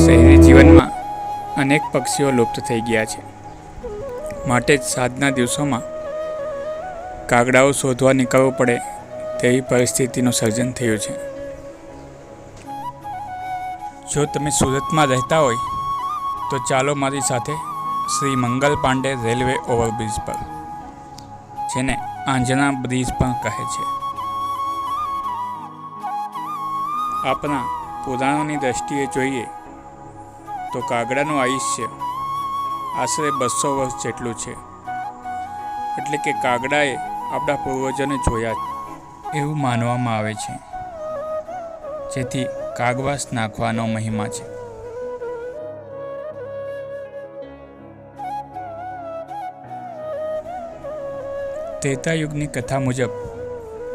શહેરી જીવનમાં અનેક પક્ષીઓ લુપ્ત થઈ ગયા છે. માટે જ સાંજના દિવસોમાં કાગડાઓ શોધવા નીકળવું પડે તેવી પરિસ્થિતિનું સર્જન થયું છે. જો તમે સુરતમાં રહેતા હોય, તો ચાલો મારી સાથે શ્રી મંગલ પાંડે રેલવે ઓવરબ્રિજ પર, જેને આંજણા બ્રિજ પણ કહે છે. આપણા પુરાણોની દ્રષ્ટિએ જોઈએ તો કાગડાનું આયુષ્ય આશરે બસો વર્ષ જેટલું છે. એટલે કે કાગડાએ આપણા પૂર્વજોને જોયા એવું માનવામાં આવે છે. જેથી કાગવાસ નાખવાનો મહિમા છે. ત્રેતા યુગની કથા મુજબ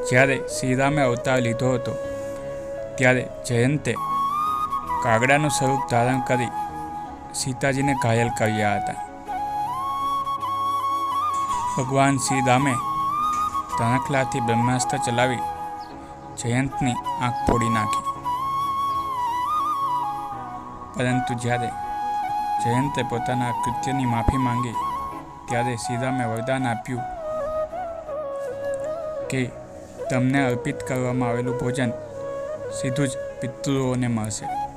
જ્યારે શ્રીરામે અવતાર લીધો હતો ત્યારે જયંતે કાગડાનું સ્વરૂપ ધારણ કરી સીતાજીને ઘાયલ કર્યા હતા. ભગવાન શ્રી રામે તણખલાથી બ્રહ્માસ્ત્ર ચલાવી જયંતની આંખ ફોડી નાખી. પરંતુ જ્યારે જયંતે પોતાના કૃત્યની માફી માંગી, ત્યારે શ્રીરામે વરદાન આપ્યું કે તમને અર્પિત કરવામાં આવેલું ભોજન સીધું જ પિતૃઓને મળશે.